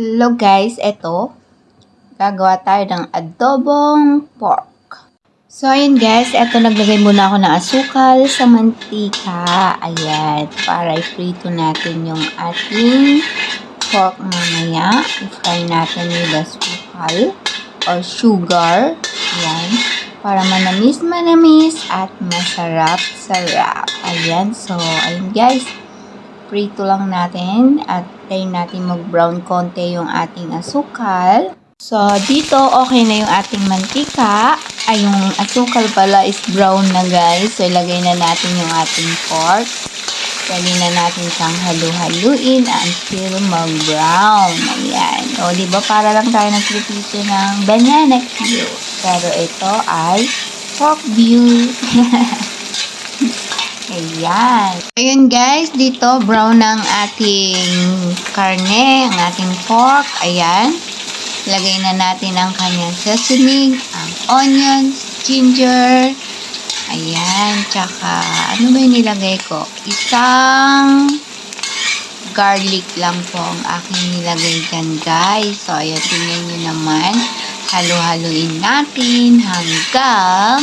Hello guys, eto. Gagawa tayo ng adobong pork. So ayun guys, eto naglagay muna ako ng asukal sa mantika. Ayan, para i-prito natin yung ating pork mamaya. I-fry natin with asukal or sugar. Ayan, para manamis manamis at masarap sarap. Ayan, so ayun guys prito lang natin at tayo natin mag-brown konti yung ating asukal. So, dito okay na yung ating mantika. Ay, yung asukal pala is brown na guys. So, ilagay na natin yung ating pork. Pwede na natin siyang halu-haluin until mag-brown. Ayan. O, di ba para lang tayo nagprito ng banana cue. Pero ito ay pork view. Ayan. Ayun guys, dito brown ang ating karne, ang ating pork. Ayan. Lagay na natin ang kanyang seasoning, ang onions, ginger. Ayan. Tsaka, ano ba yung nilagay ko? Isang garlic lang po ang aking nilagay dyan guys. So, ayan, tingnan nyo naman. Halo-haloin natin hanggang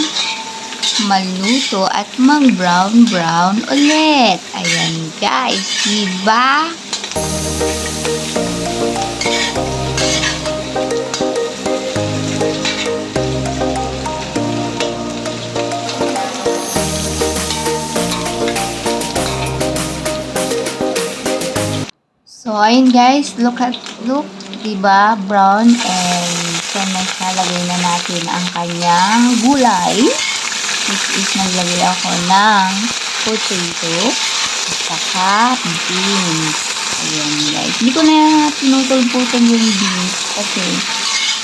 maluto at mag-brown-brown ulit. Ayan guys, diba? So, ayun guys, look at, look, diba, brown and so, nalagay na natin ang kanyang gulay which is naglagay ako ng potato at saka beans. Ayan guys. Hindi ko na pinutol-putol yung beans kasi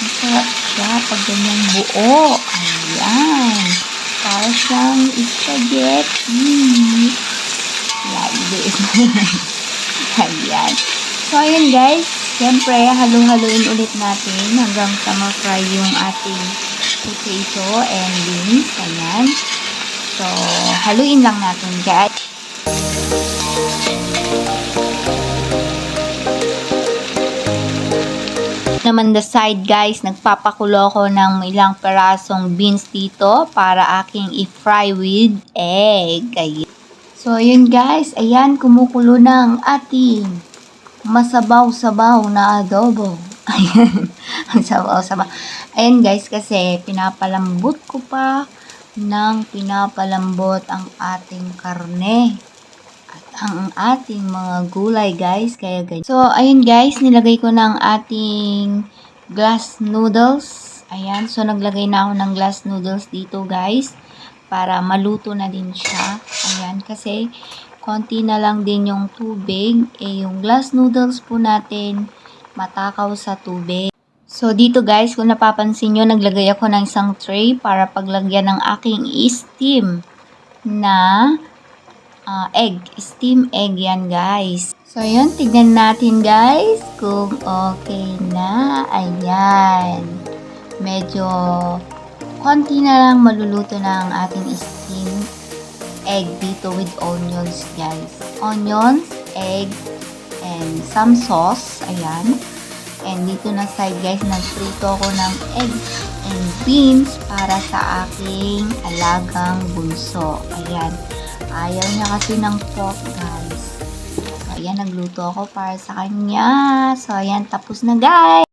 masarap siya pag ganyan buo. Ayan. Para siyang spaghetti. This. Ayan. So, ayan guys. Siyempre, halu-haluin ulit natin hanggang sa ma-fry yung ating potato and beans. Ayan. So, haluin lang natin guys. Naman the side guys, nagpapakulo ko ng ilang perasong beans dito para aking i-fry with egg. Ayan. So, yun guys. Ayan, kumukulo ang ating masabaw-sabaw na adobo. Ayan. Ang sabaw-sabaw. Ayan guys, kasi pinapalambot ko pa ng pinapalambot ang ating karne at ang ating mga gulay guys. Kaya guys. So, ayun guys, nilagay ko ng ating glass noodles. Ayan. So, naglagay na ako ng glass noodles dito guys para maluto na din siya. Ayan, kasi konti na lang din yung tubig. Eh, yung glass noodles po natin, matakaw sa tubig. So, dito guys, kung napapansin nyo, naglagay ako ng isang tray para paglagyan ng aking steam na uh, egg. Steam egg yan guys. So, yun, tignan natin guys kung okay na. Ayan. Medyo konti na lang maluluto na ating steam egg dito with onions guys. Onions, egg, and some sauce. Ayan. And dito na side guys, nagprito ako ng eggs and beans para sa aking alagang bunso. Ayan. Ayaw niya kasi ng pork guys. So, ayan, nagluto ako para sa kanya. So, ayan, tapos na guys.